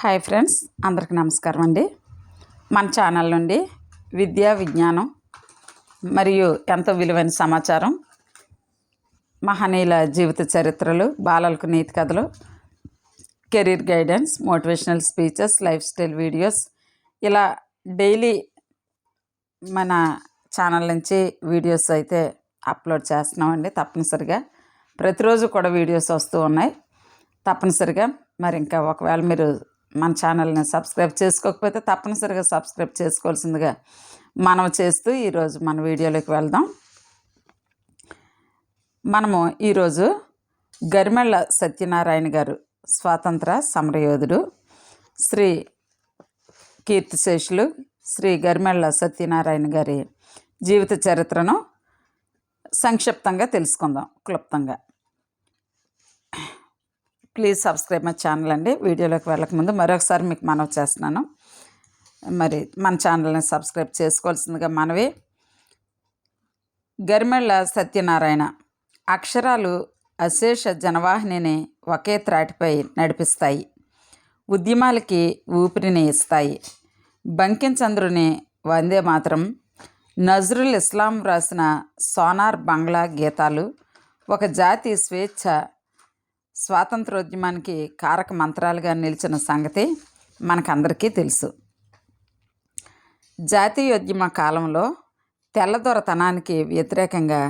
Hi friends అందరికి నమస్కారం అండి. మన ఛానల్ నుండి విద్యా విజ్ఞానం మరియు ఎంతో విలువైన సమాచారం మహనీయుల జీవిత చరిత్రలు బాలలకు నీతి కథలు career guidance motivational speeches life style videos ఇలా డైలీ మన ఛానల్ నుంచి వీడియోస్ అయితే అప్లోడ్ చేస్తున్నామండి తప్పనిసరిగా. ప్రతిరోజు కూడా వీడియోస్ వస్తూ ఉన్నాయి. తప్పనిసరిగా మరి ఇంకా ఒకవేళ మీరు మన ఛానల్ని సబ్స్క్రైబ్ చేసుకోకపోతే తప్పనిసరిగా సబ్స్క్రైబ్ చేసుకోవాల్సిందిగా మనం చేస్తూ ఈరోజు మన వీడియోలోకి వెళ్దాం. మనము ఈరోజు గరిమెళ్ళ సత్యనారాయణ గారు స్వాతంత్ర సమరయోధుడు శ్రీ కీర్తిశేషులు శ్రీ గరిమెళ్ళ సత్యనారాయణ గారి జీవిత చరిత్రను సంక్షిప్తంగా తెలుసుకుందాం క్లుప్తంగా. ప్లీజ్ సబ్స్క్రైబ్ మై ఛానల్ అండి. వీడియోలోకి వెళ్ళకముందు మరొకసారి మీకు మనవి చేస్తున్నాను. మరి మన ఛానల్ని సబ్స్క్రైబ్ చేసుకోవాల్సిందిగా మనవి. గరిమెళ్ళ సత్యనారాయణ. అక్షరాలు అశేష జనవాహినిని ఒకే త్రాటిపై నడిపిస్తాయి. ఉద్యమాలకి ఊపిరిని ఇస్తాయి. బంకించంద్రుని వందే మాత్రం. నజరుల్ ఇస్లాం రాసిన సోనార్ బంగ్లా గీతాలు. ఒక జాతి స్వేచ్ఛ స్వాతంత్రోద్యమానికి కారక మంత్రాలుగా నిలిచిన సంగతి మనకందరికీ తెలుసు. జాతీయోద్యమ కాలంలో తెల్లదొరతనానికి వ్యతిరేకంగా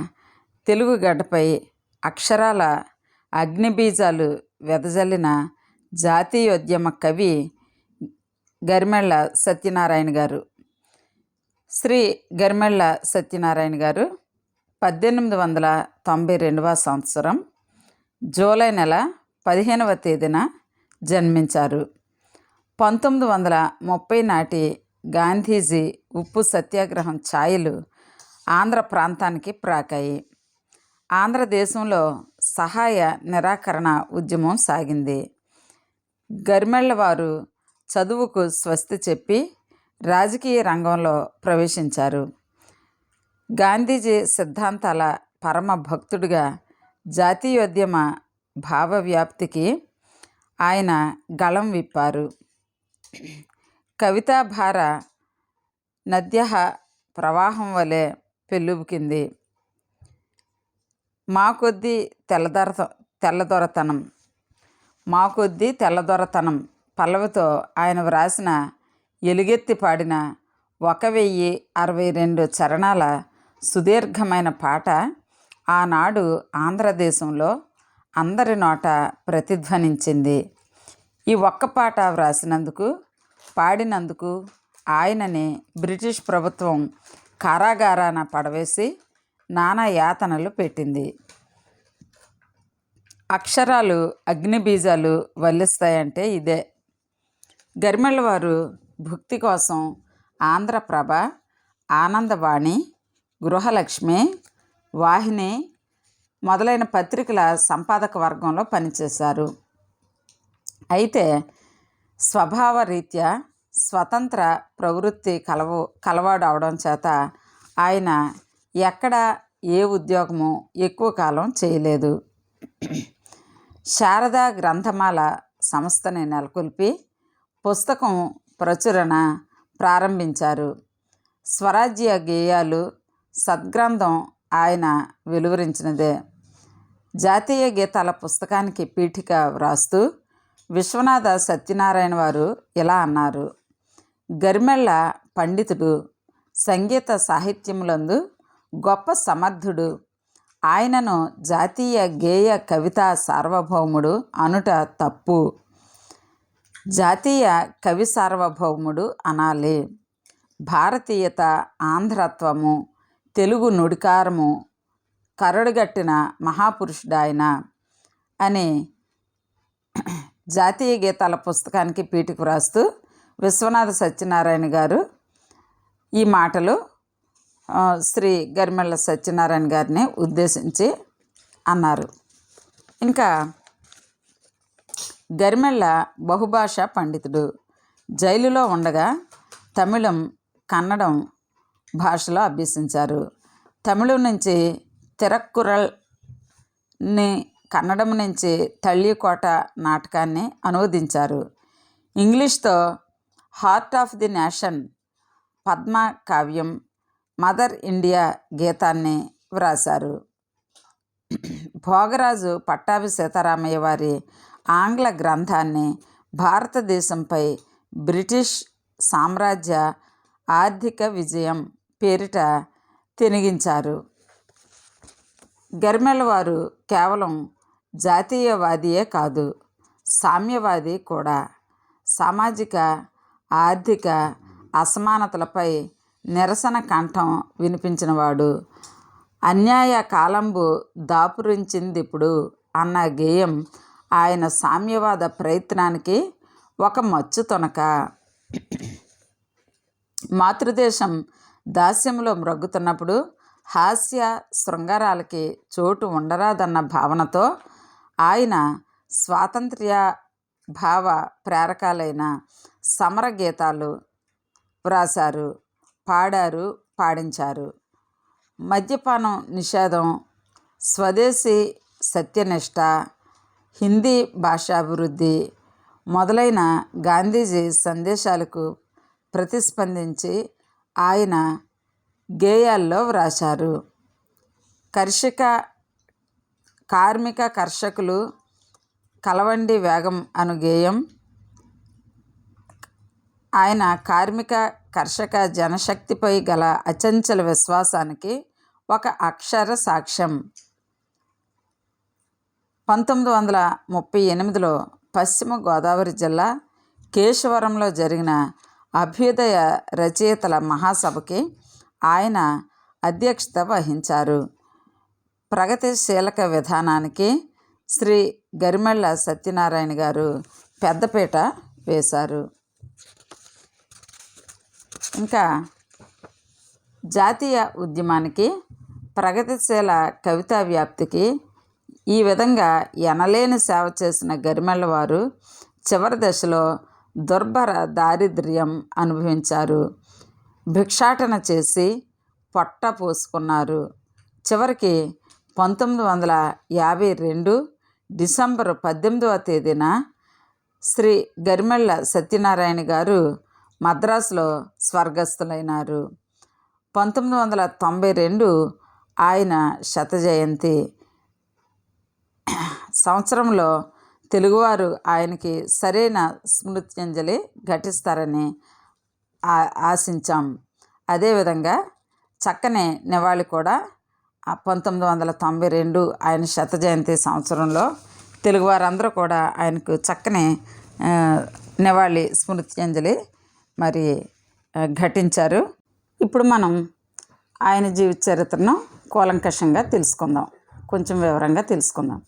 తెలుగు గడ్డపై అక్షరాల అగ్నిబీజాలు వెదజల్లిన జాతీయోద్యమ కవి గరిమెళ్ళ సత్యనారాయణ గారు. శ్రీ గరిమెళ్ళ సత్యనారాయణ గారు పద్దెనిమిది వందల తొంభై రెండవ సంవత్సరం జూలై నెల పదిహేనవ తేదీన జన్మించారు. పంతొమ్మిది వందల ముప్పై నాటి గాంధీజీ ఉప్పు సత్యాగ్రహం ఛాయలు ఆంధ్ర ప్రాంతానికి ప్రాకాయి. ఆంధ్రదేశంలో సహాయ నిరాకరణ ఉద్యమం సాగింది. గరిమెళ్ళ వారు చదువుకు స్వస్తి చెప్పి రాజకీయ రంగంలో ప్రవేశించారు. గాంధీజీ సిద్ధాంతాల పరమ భక్తుడిగా జాతీయోద్యమ భావవ్యాప్తికి ఆయన గళం విప్పారు. కవితాభార నద్య ప్రవాహం వలె పెళ్ళుబుకింది మా కొద్దీ తెల్లదొర తెల్లదొరతనం. మా కొద్దీ తెల్లదొరతనం పల్లవితో ఆయన వ్రాసిన ఎలుగెత్తి పాడిన ఒక వెయ్యి అరవై రెండు చరణాల సుదీర్ఘమైన పాట ఆనాడు ఆంధ్రదేశంలో అందరి నోట ప్రతిధ్వనించింది. ఈ ఒక్క పాట వ్రాసినందుకు పాడినందుకు ఆయనని బ్రిటిష్ ప్రభుత్వం కారాగారాన పడవేసి నానా యాతనలు పెట్టింది. అక్షరాలు అగ్నిబీజాలు వల్లిస్తాయంటే ఇదే. గరిమెళ్ళ వారు భుక్తి కోసం ఆంధ్రప్రభ ఆనందవాణి గృహలక్ష్మి వాహిని మొదలైన పత్రికల సంపాదక వర్గంలో పనిచేశారు. అయితే స్వభావ రీత్యా స్వతంత్ర ప్రవృత్తి కలవు కలవాడు అవడం చేత ఆయన ఎక్కడ ఏ ఉద్యోగము ఎక్కువ కాలం చేయలేదు. శారదా గ్రంథమాల సంస్థని నెలకొల్పి పుస్తకం ప్రచురణ ప్రారంభించారు. స్వరాజ్య గేయాలు సద్గ్రంథం ఆయన వెలువరించినదే. జాతీయ గీతాల పుస్తకానికి పీఠిక వ్రాస్తూ విశ్వనాథ సత్యనారాయణ వారు ఇలా అన్నారు. గరిమెళ్ళ పండితుడు సంగీత సాహిత్యములందు గొప్ప సమర్థుడు. ఆయనను జాతీయ గేయ కవితా సార్వభౌముడు అనుట తప్పు. జాతీయ కవి సార్వభౌముడు అనాలి. భారతీయత ఆంధ్రత్వము తెలుగు నుడికారము కరడుగట్టిన మహాపురుషుడు ఆయన అని జాతీయ గీతాల పుస్తకానికి పీఠకు వ్రాస్తూ విశ్వనాథ సత్యనారాయణ గారు ఈ మాటలు శ్రీ గరిమెళ్ళ సత్యనారాయణ గారిని ఉద్దేశించి అన్నారు. ఇంకా గరిమెళ్ళ బహుభాషా పండితుడు. జైలులో ఉండగా తమిళం కన్నడం భాషలో అభ్యసించారు. తమిళం నుంచి తిరక్కురల్ని కన్నడం నుంచి తళ్ళికోట నాటకాన్ని అనువదించారు. ఇంగ్లీష్తో హార్ట్ ఆఫ్ ది నేషన్ పద్మ కావ్యం మదర్ ఇండియా గీతాన్ని వ్రాశారు. భోగరాజు పట్టాభి సీతారామయ్య వారి ఆంగ్ల గ్రంథాన్ని భారతదేశంపై బ్రిటిష్ సామ్రాజ్య ఆర్థిక విజయం పేరిట తినిగించారు. గరిమెళ్ళ వారు కేవలం జాతీయవాదియే కాదు సామ్యవాది కూడా. సామాజిక ఆర్థిక అసమానతలపై నిరసన కంఠం వినిపించినవాడు అన్యాయ కాలంబు దాపురించింది ఇప్పుడు అన్న గేయం ఆయన సామ్యవాద ప్రయత్నానికి ఒక మచ్చు తొనక. మాతృదేశం దాస్యంలో మ్రగ్గుతున్నప్పుడు హాస్య శృంగారాలకి చోటు ఉండరాదన్న భావనతో ఆయన స్వాతంత్ర్య భావ ప్రేరకాలైన సమర గీతాలు వ్రాసారు పాడారు పాడించారు. మద్యపానం నిషేధం స్వదేశీ సత్యనిష్ట హిందీ భాషాభివృద్ధి మొదలైన గాంధీజీ సందేశాలకు ప్రతిస్పందించి ఆయన గేయాల్లో వ్రాశారు. కర్షక కార్మిక కర్షకులు కలవండి వేగం అను గేయం. ఆయన కార్మిక కర్షక జనశక్తిపై గల అచంచల విశ్వాసానికి ఒక అక్షర సాక్ష్యం. పంతొమ్మిది వందల ముప్పై ఎనిమిదిలో పశ్చిమ గోదావరి జిల్లా కేశవరంలో జరిగిన అభ్యుదయ రచయితల మహాసభకి ఆయన అధ్యక్షత వహించారు. ప్రగతిశీలక విధానానికి శ్రీ గరిమెళ్ళ సత్యనారాయణ గారు పెద్దపీట వేశారు. ఇంకా జాతీయ ఉద్యమానికి ప్రగతిశీల కవితా వ్యాప్తికి ఈ విధంగా ఎనలేని సేవ చేసిన గరిమెళ్ళ వారు చివరి దశలో దుర్భర దారిద్ర్యం అనుభవించారు. భిక్షాటన చేసి పొట్ట పోసుకున్నారు. చివరికి పంతొమ్మిది వందల యాభై రెండు డిసెంబర్ పద్దెనిమిదవ తేదీన శ్రీ గరిమెళ్ళ సత్యనారాయణ గారు మద్రాసులో స్వర్గస్థులైనారు. పంతొమ్మిది వందల తొంభై రెండు ఆయన శత జయంతి సంవత్సరంలో తెలుగువారు ఆయనకి సరైన స్మృత్యంజలి ఘటిస్తారని ఆ- ఆశించాం. అదేవిధంగా చక్కని నివాళి కూడా పంతొమ్మిది వందల తొంభై రెండు ఆయన శత జయంతి సంవత్సరంలో తెలుగువారందరూ కూడా ఆయనకు చక్కని నివాళి స్మృత్యంజలి మరి ఘటించారు. ఇప్పుడు మనం ఆయన జీవిత చరిత్రను కూలంకషంగా తెలుసుకుందాం. కొంచెం వివరంగా తెలుసుకుందాం.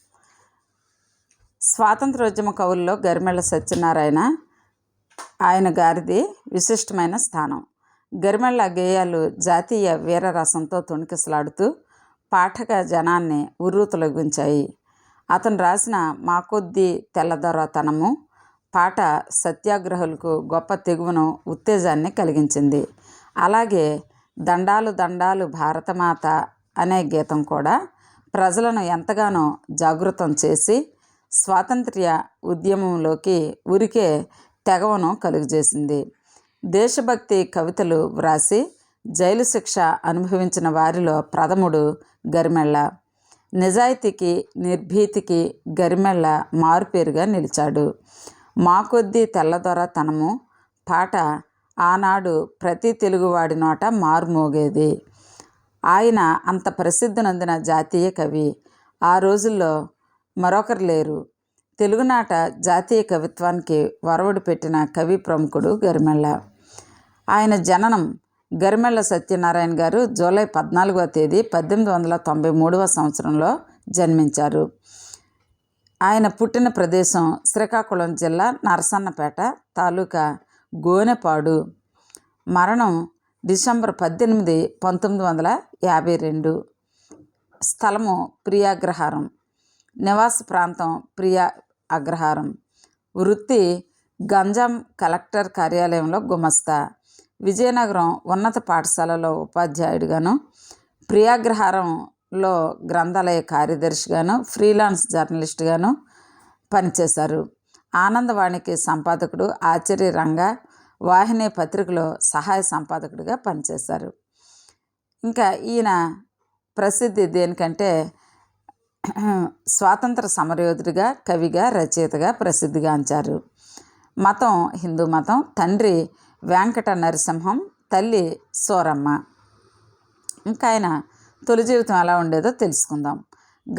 స్వాతంత్రోద్యమ కవుల్లో గరిమెళ్ళ సత్యనారాయణ ఆయన గారిది విశిష్టమైన స్థానం. గరిమెళ్ళ గేయాలు జాతీయ వీరరసంతో తొణికిసలాడుతూ పాఠక జనాన్ని ఉర్రూతలొగించాయి అతను రాసిన మా కొద్ది తెల్లదొరతనము పాట సత్యాగ్రహులకు గొప్ప తెగువను ఉత్తేజాన్ని కలిగించింది. అలాగే దండాలు దండాలు భారతమాత అనే గీతం కూడా ప్రజలను ఎంతగానో జాగృతం చేసి స్వాతంత్ర్య ఉద్యమంలోకి ఉరికే తెగవను కలుగజేసింది. దేశభక్తి కవితలు వ్రాసి జైలు శిక్ష అనుభవించిన వారిలో ప్రథముడు గరిమెళ్ళ. నిజాయితీకి నిర్భీతికి గరిమెళ్ళ మారుపేరుగా నిలిచాడు. మా కొద్దీ తెల్లదొరతనము పాట ఆనాడు ప్రతి తెలుగువాడి నోట మారుమోగేది. ఆయన అంత ప్రసిద్ధి నొందిన జాతీయ కవి. ఆ రోజుల్లో మరొకరు లేరు. తెలుగునాట జాతీయ కవిత్వానికి వరవడి పెట్టిన కవి ప్రముఖుడు గరిమెళ్ళ. ఆయన జననం గరిమెళ్ళ సత్యనారాయణ గారు జూలై పద్నాలుగవ తేదీ పద్దెనిమిది వందల తొంభై మూడవ సంవత్సరంలో జన్మించారు. ఆయన పుట్టిన ప్రదేశం శ్రీకాకుళం జిల్లా నరసన్నపేట తాలూకా గోనెపాడు. మరణం డిసెంబర్ పద్దెనిమిది పంతొమ్మిది వందల యాభై రెండు. స్థలము ప్రియాగ్రహారం. నివాస ప్రాంతం ప్రియా అగ్రహారం. వృత్తి గంజాం కలెక్టర్ కార్యాలయంలో గుమస్తా. విజయనగరం ఉన్నత పాఠశాలలో ఉపాధ్యాయుడిగాను ప్రియాగ్రహారంలో గ్రంథాలయ కార్యదర్శిగాను ఫ్రీలాన్స్ జర్నలిస్ట్గాను పనిచేశారు. ఆనందవాణికి సంపాదకుడు ఆచార్య రంగ వాహిని పత్రికలో సహాయ సంపాదకుడిగా పనిచేశారు. ఇంకా ఈయన ప్రసిద్ధి దేనికంటే స్వాతంత్ర సమరయోధుడిగా కవిగా రచయితగా ప్రసిద్ధిగాంచారు మతం హిందూ మతం. తండ్రి వెంకట నరసింహం తల్లి సోరమ్మ. ఇంకా ఆయన తొలి జీవితం ఎలా ఉండేదో తెలుసుకుందాం.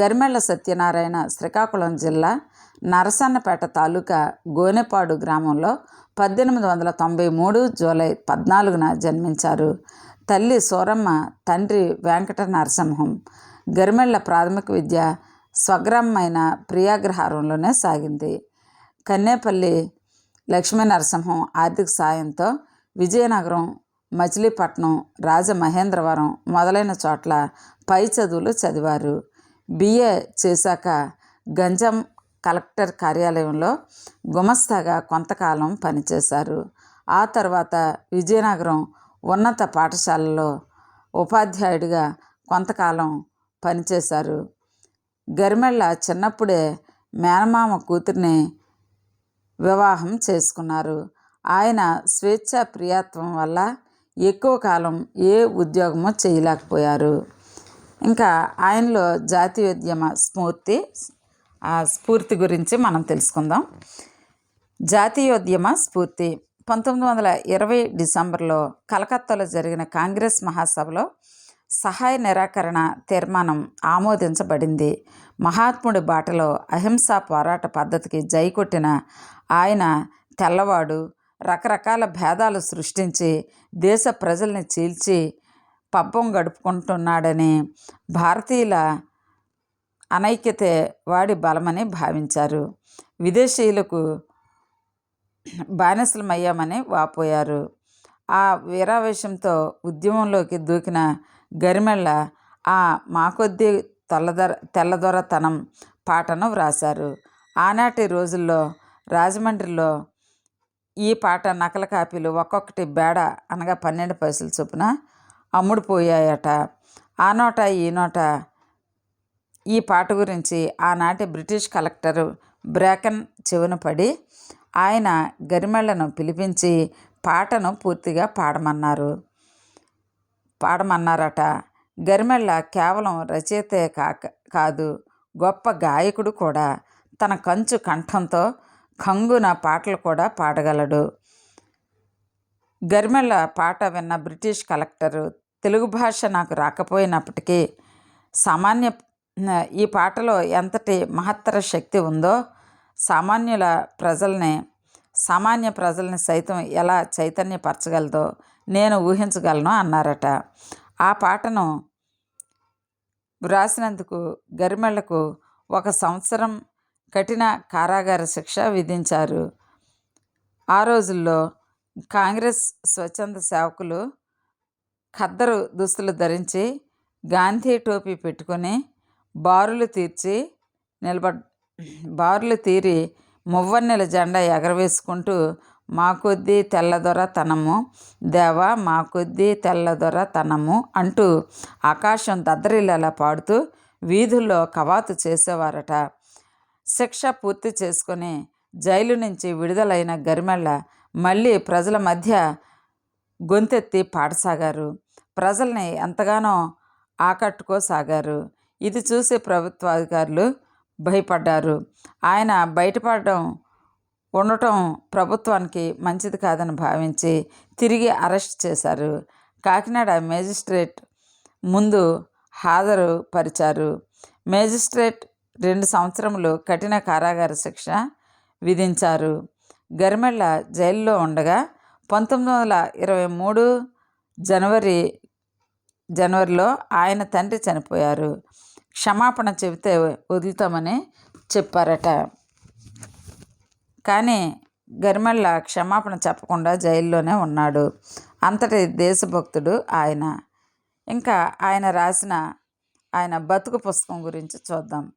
గరిమెళ్ళ సత్యనారాయణ శ్రీకాకుళం జిల్లా నరసన్నపేట తాలూకా గోనెపాడు గ్రామంలో పద్దెనిమిది వందల తొంభై మూడు జూలై పద్నాలుగున జన్మించారు. తల్లి సూరమ్మ తండ్రి వెంకట నరసింహం గరిమెళ్ళ ప్రాథమిక విద్య స్వగ్రామమైన ప్రియాగ్రహారంలోనే సాగింది. కన్నేపల్లి లక్ష్మీ నరసింహం ఆర్థిక సాయంతో విజయనగరం మచిలీపట్నం రాజమహేంద్రవరం మొదలైన చోట్ల పై చదువులు చదివారు. బిఏ చేశాక గంజం కలెక్టర్ కార్యాలయంలో గుమస్తాగా కొంతకాలం పనిచేశారు. ఆ తర్వాత విజయనగరం ఉన్నత పాఠశాలలో ఉపాధ్యాయుడిగా కొంతకాలం పనిచేశారు. గరిమెళ్ళ చిన్నప్పుడే మేనమామ కూతుర్ని వివాహం చేసుకున్నారు. ఆయన స్వేచ్ఛ ప్రియత్వం వల్ల ఎక్కువ కాలం ఏ ఉద్యోగమో చేయలేకపోయారు. ఇంకా ఆయనలో జాతీయోద్యమ స్ఫూర్తి ఆ స్ఫూర్తి గురించి మనం తెలుసుకుందాం. జాతీయోద్యమ స్ఫూర్తి. పంతొమ్మిది వందల ఇరవై డిసెంబర్లో కలకత్తాలో జరిగిన కాంగ్రెస్ మహాసభలో సహాయ నిరాకరణ తీర్మానం ఆమోదించబడింది. మహాత్ముడి బాటలో అహింసా పోరాట పద్ధతికి జై కొట్టిన ఆయన తెల్లవాడు రకరకాల భేదాలు సృష్టించి దేశ ప్రజల్ని చీల్చి పబ్బం గడుపుకుంటున్నాడని భారతీయుల అనైక్యతే వాడి బలమని భావించారు. విదేశీయులకు బానిసలమయ్యామని వాపోయారు. ఆ వీరావేశంతో ఉద్యమంలోకి దూకిన గరిమెళ్ళ ఆ మాకొద్దీ తెల్లదొర తెల్లదొరతనం పాటను వ్రాశారు. ఆనాటి రోజుల్లో రాజమండ్రిలో ఈ పాట నకల కాపీలు ఒక్కొక్కటి బేడ అనగా పన్నెండు పైసలు చొప్పున అమ్ముడుపోయాయట ఆ నోట ఈ నోట ఈ పాట గురించి ఆనాటి బ్రిటిష్ కలెక్టర్ బ్రేకన్ చెవున పడి ఆయన గరిమెళ్ళను పిలిపించి పాటను పూర్తిగా పాడమన్నారు. పాడమన్నారట. గరిమెళ్ళ కేవలం రచయితే కాక కాదు గొప్ప గాయకుడు కూడా. తన కంచు కంఠంతో కంగున పాటలు కూడా పాడగలడు. గరిమెళ్ళ పాట విన్న బ్రిటిష్ కలెక్టరు తెలుగు భాష నాకు రాకపోయినప్పటికీ సామాన్య ఈ పాటలో ఎంతటి మహత్తర శక్తి ఉందో సామాన్యుల ప్రజల్ని సామాన్య ప్రజల్ని సైతం ఎలా చైతన్యపరచగలదో నేను ఊహించగలను అన్నారట. ఆ పాటను వ్రాసినందుకు గరిమెళ్ళకు ఒక సంవత్సరం కఠిన కారాగార శిక్ష విధించారు. ఆ రోజుల్లో కాంగ్రెస్ స్వచ్ఛంద సేవకులు ఖద్దరు దుస్తులు ధరించి గాంధీ టోపీ పెట్టుకొని బారులు తీర్చి నిలబడ్ బారులు తీరి మువ్వన్నెల జెండా ఎగరవేసుకుంటూ మా కొద్దీ తెల్లదొరతనము. దేవా మా కొద్దీ తెల్లదొరతనము అంటూ ఆకాశం దద్దరిల్లేలా పాడుతూ వీధుల్లో కవాతు చేసేవారట. శిక్ష పూర్తి చేసుకుని జైలు నుంచి విడుదలైన గరిమెళ్ళ మళ్ళీ ప్రజల మధ్య గొంతెత్తి పాడసాగారు. ప్రజల్ని ఎంతగానో ఆకట్టుకోసాగారు. ఇది చూసి ప్రభుత్వాధికారులు భయపడ్డారు. ఆయన బయటపడడం ఉండటం ప్రభుత్వానికి మంచిది కాదని భావించి తిరిగి అరెస్ట్ చేశారు. కాకినాడ మేజిస్ట్రేట్ ముందు హాజరు పరిచారు. మేజిస్ట్రేట్ రెండు సంవత్సరములు కఠిన కారాగార శిక్ష విధించారు. గరిమెళ్ళ జైల్లో ఉండగా పంతొమ్మిది వందల ఇరవై మూడు జనవరి జనవరిలో ఆయన తండ్రి చనిపోయారు. క్షమాపణ చెబితే వదులుతామని చెప్పారట. కానీ గరిమెళ్ళ క్షమాపణ చెప్పకుండా జైల్లోనే ఉన్నాడు. అంతటి దేశభక్తుడు ఆయన. ఇంకా ఆయన రాసిన ఆయన బతుకు పుస్తకం గురించి చూద్దాం.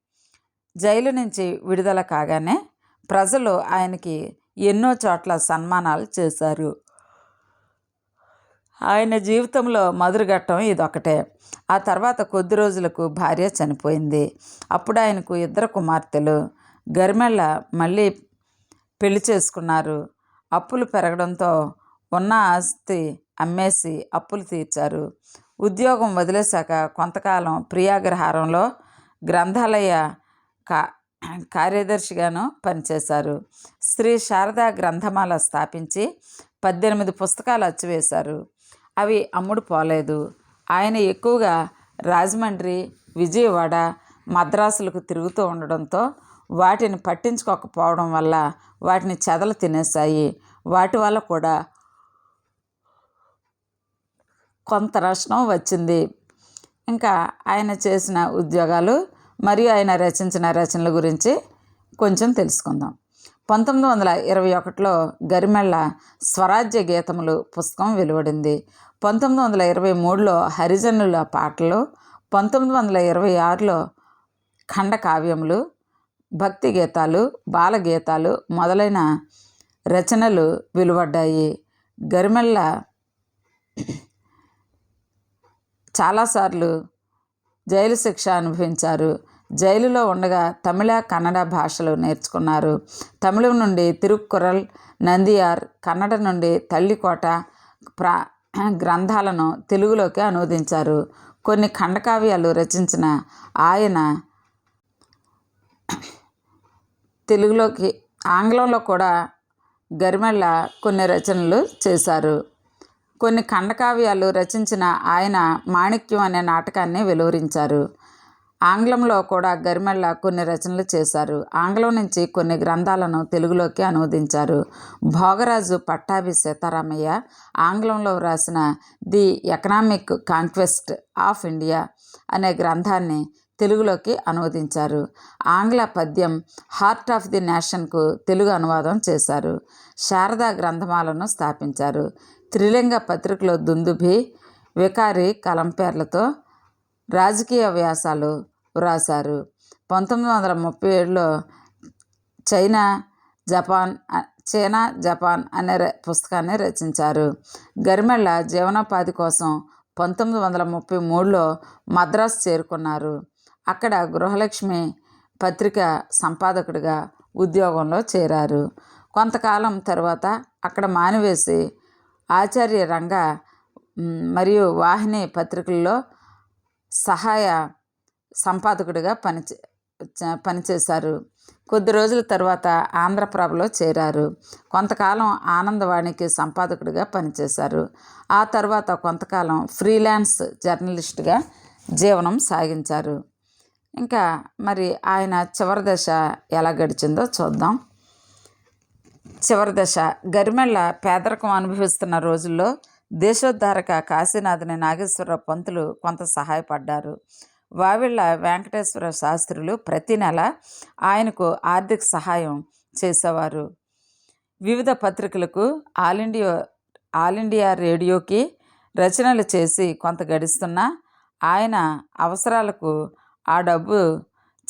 జైలు నుంచి విడుదల కాగానే ప్రజలు ఆయనకి ఎన్నో చోట్ల సన్మానాలు చేశారు. ఆయన జీవితంలో మధురఘట్టం ఇదొకటే ఆ తర్వాత కొద్ది రోజులకు భార్య చనిపోయింది. అప్పుడు ఆయనకు ఇద్దరు కుమార్తెలు. గరిమెళ్ళ మళ్ళీ పెళ్ళి చేసుకున్నారు. అప్పులు పెరగడంతో ఉన్న ఆస్తి అమ్మేసి అప్పులు తీర్చారు. ఉద్యోగం వదిలేశాక కొంతకాలం ప్రియాగ్రహారంలో గ్రంథాలయ కా కార్యదర్శిగాను పనిచేశారు. శ్రీ శారదా గ్రంథమాల స్థాపించి పద్దెనిమిది పుస్తకాలు అచ్చివేశారు. అవి అమ్ముడు పోలేదు. ఆయన ఎక్కువగా రాజమండ్రి విజయవాడ మద్రాసులకు తిరుగుతూ ఉండడంతో వాటిని పట్టించుకోకపోవడం వల్ల వాటిని చెదలు తినేసాయి వాటి వల్ల కూడా కొంత నష్టం వచ్చింది. ఇంకా ఆయన చేసిన ఉద్యోగాలు మరియు ఆయన రచించిన రచనల గురించి కొంచెం తెలుసుకుందాం. పంతొమ్మిది వందల ఇరవై ఒకటిలో గరిమెళ్ళ స్వరాజ్య గీతములు పుస్తకం వెలువడింది. పంతొమ్మిది వందల ఇరవై మూడులో హరిజనుల పాటలు పంతొమ్మిది వందల ఇరవై ఆరులో ఖండకావ్యములు భక్తి గీతాలు బాలగీతాలు మొదలైన రచనలు వెలువడ్డాయి. గరిమెళ్ళ చాలాసార్లు జైలు శిక్ష అనుభవించారు. జైలులో ఉండగా తమిళ కన్నడ భాషలు నేర్చుకున్నారు. తమిళం నుండి తిరుక్కురల్ నందియార్ కన్నడ నుండి తల్లికోట ప్రా గ్రంథాలను తెలుగులోకి అనువదించారు. కొన్ని ఖండకావ్యాలు రచించిన ఆయన తెలుగులోకి ఆంగ్లంలో కూడా గరిమెళ్ళ కొన్ని రచనలు చేశారు. కొన్ని ఖండకావ్యాలు రచించిన ఆయన మాణిక్యం అనే నాటకాన్ని వెలువరించారు. ఆంగ్లంలో కూడా గరిమెళ్ళ కొన్ని రచనలు చేశారు. ఆంగ్లం నుంచి కొన్ని గ్రంథాలను తెలుగులోకి అనువదించారు. భోగరాజు పట్టాభి సీతారామయ్య ఆంగ్లంలో వ్రాసిన the economic conquest of India అనే గ్రంథాన్ని తెలుగులోకి అనువదించారు. ఆంగ్ల పద్యం హార్ట్ ఆఫ్ ది నేషన్కు తెలుగు అనువాదం చేశారు. శారదా గ్రంథమాలను స్థాపించారు. త్రిలింగ పత్రికలో దుందుభి వికారి కలంపేర్లతో రాజకీయ వ్యాసాలు వ్రాసారు పంతొమ్మిది వందల ముప్పై ఏడులో చైనా జపాన్ చైనా జపాన్ అనే పుస్తకాన్ని రచించారు. గరిమెళ్ళ జీవనోపాధి కోసం పంతొమ్మిది వందల ముప్పై మూడులో మద్రాసు చేరుకున్నారు. అక్కడ గృహలక్ష్మి పత్రిక సంపాదకుడిగా ఉద్యోగంలో చేరారు. కొంతకాలం తర్వాత అక్కడ మానివేసి ఆచార్య రంగ మరియు వాహిని పత్రికల్లో సహాయ సంపాదకుడిగా పనిచే పనిచేశారు. కొద్ది రోజుల తర్వాత ఆంధ్రప్రభలో చేరారు. కొంతకాలం ఆనందవాణికి సంపాదకుడిగా పనిచేశారు. ఆ తర్వాత కొంతకాలం ఫ్రీలాన్స్ జర్నలిస్ట్గా జీవనం సాగించారు. ఇంకా మరి ఆయన చివరి దశ ఎలా గడిచిందో చూద్దాం. చివరి దశ. గరిమెళ్ళ పేదరికం అనుభవిస్తున్న రోజుల్లో దేశోద్ధారక కాశీనాథుని నాగేశ్వరరావు పంతులు కొంత సహాయపడ్డారు. వావిళ్ళ వెంకటేశ్వర శాస్త్రులు ప్రతి నెల ఆయనకు ఆర్థిక సహాయం చేసేవారు. వివిధ పత్రికలకు ఆల్ ఇండియా ఆల్ ఇండియా రేడియోకి రచనలు చేసి కొంత గడిస్తున్న ఆయన అవసరాలకు ఆ డబ్బు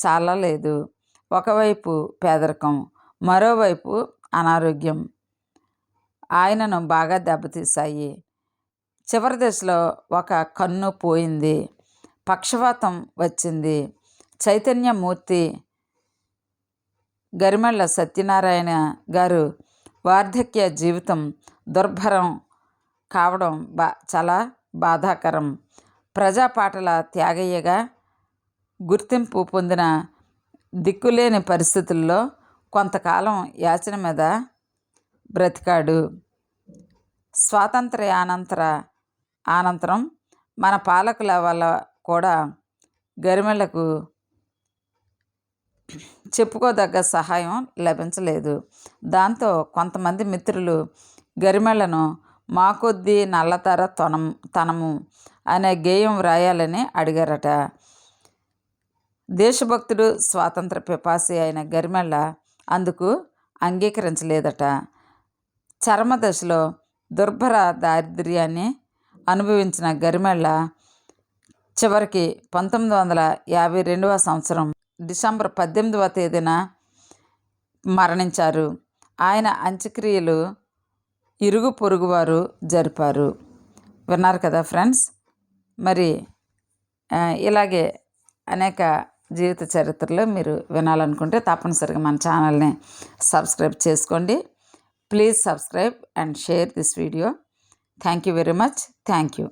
చాలలేదు. ఒకవైపు పేదరికం మరోవైపు అనారోగ్యం. ఆయనను బాగా దెబ్బతీశాయి. చివరి దశలో ఒక కన్ను పోయింది. పక్షవాతం వచ్చింది. చైతన్యమూర్తి గరిమళ్ళ సత్యనారాయణ గారు వార్ధక్య జీవితం దుర్భరం కావడం బా చాలా బాధాకరం. ప్రజాపాటల త్యాగయ్యగా గుర్తింపు పొందిన దిక్కులేని పరిస్థితుల్లో కొంతకాలం యాచన మీద బ్రతికాడు. స్వాతంత్ర అనంతరం మన పాలకుల వల్ల కూడా గరిమెళ్ళకు చెప్పుకోదగ్గ సహాయం లభించలేదు. దాంతో కొంతమంది మిత్రులు గరిమెళ్ళను మాకొద్ది నల్లతర తొనం తనము అనే గేయం వ్రాయాలని అడిగారట. దేశభక్తుడు స్వాతంత్ర పిపాసి అయిన గరిమెళ్ళ అందుకు అంగీకరించలేదట. చర్మ దశలో దుర్భర దారిద్ర్యాన్ని అనుభవించిన గరిమెళ్ళ చివరికి పంతొమ్మిది వందల యాభై రెండవ సంవత్సరం డిసెంబర్ పద్దెనిమిదవ తేదీన మరణించారు. ఆయన అంత్యక్రియలు ఇరుగు పొరుగువారు జరిపారు. విన్నారు కదా ఫ్రెండ్స్? మరి ఇలాగే అనేక జీవిత చరిత్రలో మీరు వినాలనుకుంటే తప్పనిసరిగా మన ఛానల్ని సబ్స్క్రైబ్ చేసుకోండి. Please subscribe and share this video. Thank you very much. Thank you.